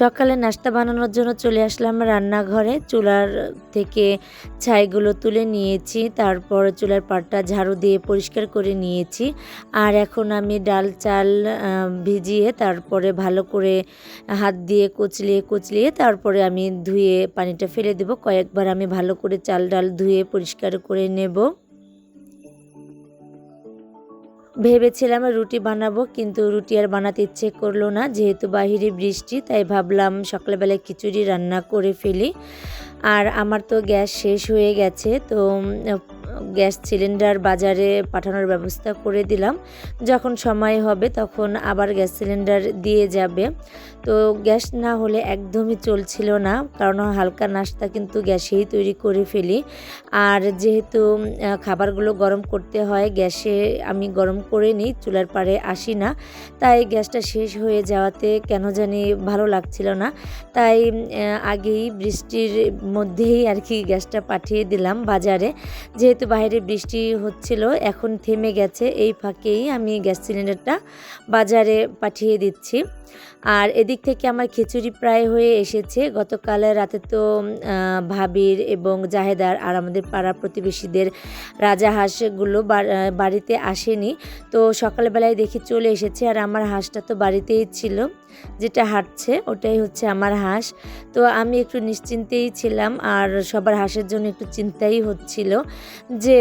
সকালে নাস্তা বানানোর জন্য চলে আসলাম রান্নাঘরে। চুলার থেকে ছাইগুলো তুলে নিয়েছি, তারপর চুলার পাটটা ঝাড়ু দিয়ে পরিষ্কার করে নিয়েছি। আর এখন আমি ডাল চাল ভিজিয়ে তারপরে ভালো করে হাত দিয়ে কুচলিয়ে কুচলিয়ে তারপরে আমি ধুয়ে পানিটা ফেলে দেব। কয়েকবার আমি ভালো করে চাল ডাল ধুয়ে পরিষ্কার করে নেব। ভেবেছিলাম রুটি বানাবো, কিন্তু রুটি আর বানাতে ইচ্ছে করল না। যেহেতু বাহিরে বৃষ্টি, তাই ভাবলাম সকালবেলায় খিচুড়ি রান্না করে ফেলি। আর আমার তো গ্যাস শেষ হয়ে গেছে, তো গ্যাস সিলিন্ডার বাজারে পাঠানোর ব্যবস্থা করে দিলাম। যখন সময় হবে তখন আবার গ্যাস সিলিন্ডার দিয়ে যাবে। তো গ্যাস না হলে একদমই চলছিল না, কারণ হালকা নাস্তা কিন্তু গ্যাসেই তৈরি করে ফেলি। আর যেহেতু খাবারগুলো গরম করতে হয়, গ্যাসে আমি গরম করে নিই, চুলার পাড়ে আসি না। তাই গ্যাসটা শেষ হয়ে যাওয়াতে কেন জানি ভালো লাগছিল না। তাই আগেই বৃষ্টির মধ্যেই আর কি গ্যাসটা পাঠিয়ে দিলাম বাজারে। যেহেতু বাইরে বৃষ্টি হচ্ছিল, এখন থেমে গেছে। এই ফাঁকেই আমি গ্যাস সিলিন্ডারটা বাজারে পাঠিয়ে দিচ্ছি। আর এদিক থেকে আমার খিচুড়ি প্রায় হয়ে এসেছে। গতকাল রাতে তো ভাবির এবং জাহেদার আর আমাদের পাড়া প্রতিবেশীদের রাজা হাঁসগুলো বাড়িতে আসেনি। তো সকালবেলায় দেখি চলে এসেছে আর আমার হাঁসটা তো বাড়িতেই ছিল, যেটা হাঁটছে, ওটাই হচ্ছে আমার হাঁস। তো আমি একটু নিশ্চিন্তেই ছিলাম আর সবার হাঁসের জন্য একটু চিন্তাই হচ্ছিল। যে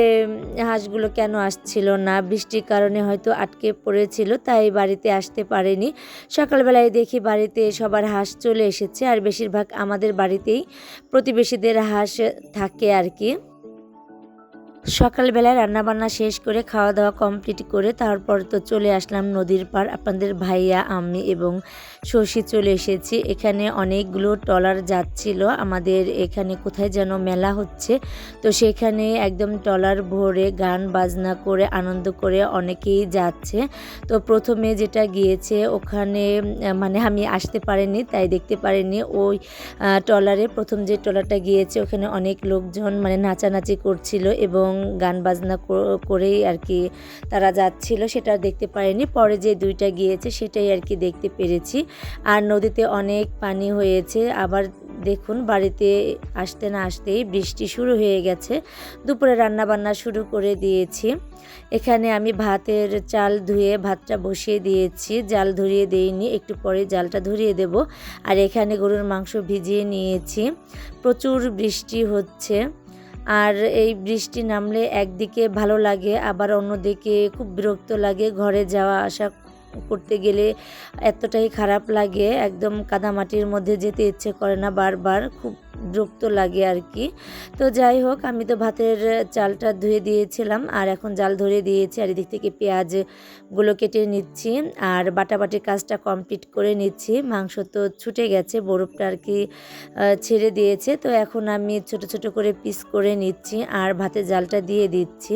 হাঁসগুলো কেন আসছিল না, বৃষ্টির কারণে হয়তো আটকে পড়েছিল, তাই বাড়িতে আসতে পারেনি। সকালবেলায় দেখি বাড়িতে সবার হাঁস চলে এসেছে, আর বেশিরভাগ আমাদের বাড়িতেই প্রতিবেশীদের হাঁস থাকে আর কি। সকালবেলায় রান্নাবান্না শেষ করে খাওয়া দাওয়া কমপ্লিট করে তারপর তো চলে আসলাম নদীর পার আপনাদের ভাইয়া আমি এবং শশী চলে এসেছি। এখানে অনেকগুলো ট্রলার যাচ্ছিল। আমাদের এখানে কোথায় যেন মেলা হচ্ছে। তো সেখানে একদম ট্রলার ভরে গান বাজনা করে আনন্দ করে অনেকেই যাচ্ছে। তো প্রথমে যেটা গিয়েছে ওখানে মানে আমি আসতে পারিনি তাই দেখতে পারিনি। ওই আহ, ট্রলারে প্রথম যে ট্রলারটা গিয়েছে ওখানে অনেক লোকজন মানে নাচানাচি করছিল এবং গান বাজনা করেই আর কি তারা যাচ্ছিল, সেটা দেখতে পারিনি। পরে যে দুইটা গিয়েছে, সেটাই আর কি দেখতে পেরেছি। আর নদীতে অনেক পানি হয়েছে। আবার দেখুন, বাড়িতে আসতে না আসতেই বৃষ্টি শুরু হয়ে গেছে। দুপুরে রান্না বান্না শুরু করে দিয়েছি। এখানে আমি ভাতের চাল ধুয়ে, ভাতটা বসিয়ে দিয়েছি। জাল ধরিয়ে দেইনি, একটু পরে জালটা ধরিয়ে দেব। আর এখানে গরুর মাংস ভিজিয়ে নিয়েছি। প্রচুর বৃষ্টি হচ্ছে। আর এই বৃষ্টি নামলে একদিকে ভালো লাগে, আবার অন্যদিকে খুব বিরক্ত লাগে। ঘরে যাওয়া আসা করতে গেলে এতটাই খারাপ লাগে, একদম কাদামাটির মধ্যে যেতে ইচ্ছে করে না বারবার। খুব বিরক্ত লাগে আর কি। তো যাই হোক, আমি তো ভাতের চালটা ধুয়ে দিয়েছিলাম, আর এখন জাল ধরে দিয়েছি, আর এদিক থেকে পেঁয়াজগুলো কেটে নিচ্ছি, আর বাটাবাটির কাজটা কমপ্লিট করে নিচ্ছি। মাংস তো ছুটে গেছে, বরফটা আর কি ছেড়ে দিয়েছে। তো এখন আমি ছোট ছোট করে পিস করে নিচ্ছি, আর ভাতের জালটা দিয়ে দিচ্ছি।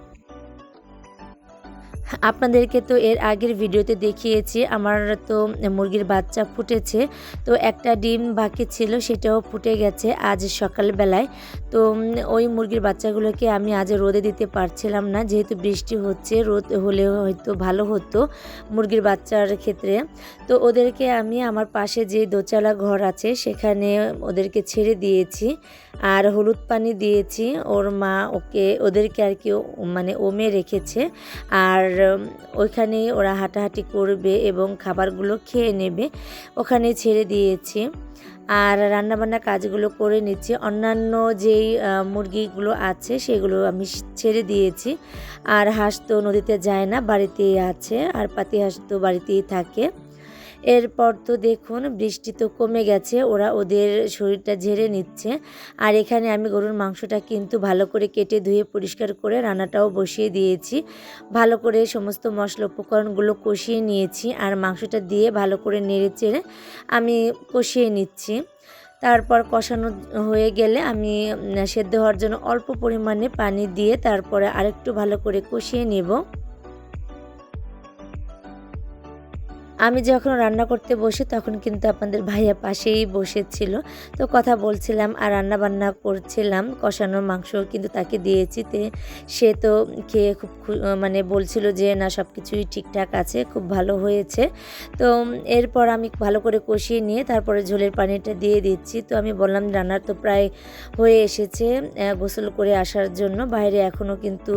আপনাদেরকে তো এর আগের ভিডিওতে দেখিয়েছি, আমার তো মুরগির বাচ্চা ফুটেছে। তো একটা ডিম বাকি ছিল, সেটাও ফুটে গেছে আজ সকালবেলায়। তো ওই মুরগির বাচ্চাগুলোকে আমি আজ রোদে দিতে পারছিলাম না, যেহেতু বৃষ্টি হচ্ছে, রোদ হলে হয়তো ভালো হতো মুরগির বাচ্চার ক্ষেত্রে। তো ওদেরকে আমি আমার পাশে যে দোচালা ঘর আছে, সেখানে ওদেরকে ছেড়ে দিয়েছি আর হলুদ পানি দিয়েছি। ওর মা ওকে, ওদেরকে আর কি মানে ওমে রেখেছে। আর ওইখানেই ওরা হাঁটাহাঁটি করবে এবং খাবারগুলো খেয়ে নেবে। ওখানে ছেড়ে দিয়েছি। আর রান্নাবান্না কাজগুলো করে নিচ্ছি। অন্যান্য যেই মুরগিগুলো আছে সেগুলো আমি ছেড়ে দিয়েছি। আর হাঁস তো নদীতে যায় না, বাড়িতেই আছে। আর পাতি হাঁস তো বাড়িতেই থাকে। এরপর তো দেখুন, বৃষ্টি তো কমে গেছে, ওরা ওদের শরীরটা ঝেড়ে নিচ্ছে। আর এখানে আমি গরুর মাংসটা কিন্তু ভালো করে কেটে ধুয়ে পরিষ্কার করে রান্নাটাও বসিয়ে দিয়েছি। ভালো করে সমস্ত মশলা উপকরণগুলো কষিয়ে নিয়েছি আর মাংসটা দিয়ে ভালো করে নেড়ে চেড়ে আমি কষিয়ে নিচ্ছি। তারপর কষানো হয়ে গেলে আমি সেদ্ধ হওয়ার জন্য অল্প পরিমাণে পানি দিয়ে তারপরে আরেকটু ভালো করে কষিয়ে নেব। আমি যখন রান্না করতে বসি তখন কিন্তু আপনাদের ভাইয়া পাশেই বসেছিল। তো কথা বলছিলাম আর রান্না বান্না করছিলাম কষানো মাংস কিন্তু তাকে দিয়েছি। তে সে তো খেয়ে খুব মানে বলছিল যে, না সব কিছুই ঠিকঠাক আছে, খুব ভালো হয়েছে। তো এরপর আমি ভালো করে কষিয়ে নিয়ে তারপরে ঝোলের পানিটা দিয়ে দিচ্ছি। তো আমি বললাম, রান্না তো প্রায় হয়ে এসেছে গোসল করে আসার জন্য। বাইরে এখনও কিন্তু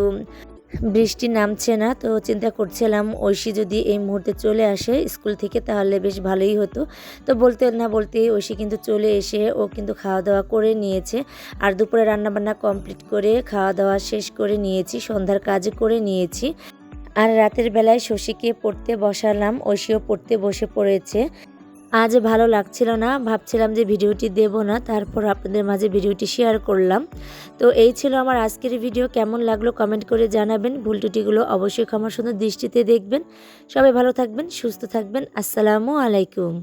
বৃষ্টি নামছে না, তো চিন্তা করছিলাম ঐশী যদি এই মুহূর্তে চলে আসে স্কুল থেকে তাহলে বেশ ভালোই হতো। তো বলতে না বলতেই ঐশী কিন্তু চলে এসে ও কিন্তু খাওয়া দাওয়া করে নিয়েছে। আর দুপুরে রান্নাবান্না কমপ্লিট করে খাওয়া দাওয়া শেষ করে নিয়েছি, সন্ধ্যার কাজ করে নিয়েছি। আর রাতের বেলায় শশীকে পড়তে বসালাম, ঐশীও পড়তে বসে পড়েছে। আজ ভালো লাগছিল না, ভাবছিলাম যে ভিডিওটি দেব না, তারপর আপনাদের মাঝে ভিডিওটি শেয়ার করলাম। তো এই ছিল আমার আজকের ভিডিও, কেমন লাগল কমেন্ট করে জানাবেন, ভুল টুটিগুলো অবশ্যই ক্ষমার সুন্দর দৃষ্টিতে দেখবেন। সবাই ভালো থাকবেন, সুস্থ থাকবেন, আসসালামু আলাইকুম।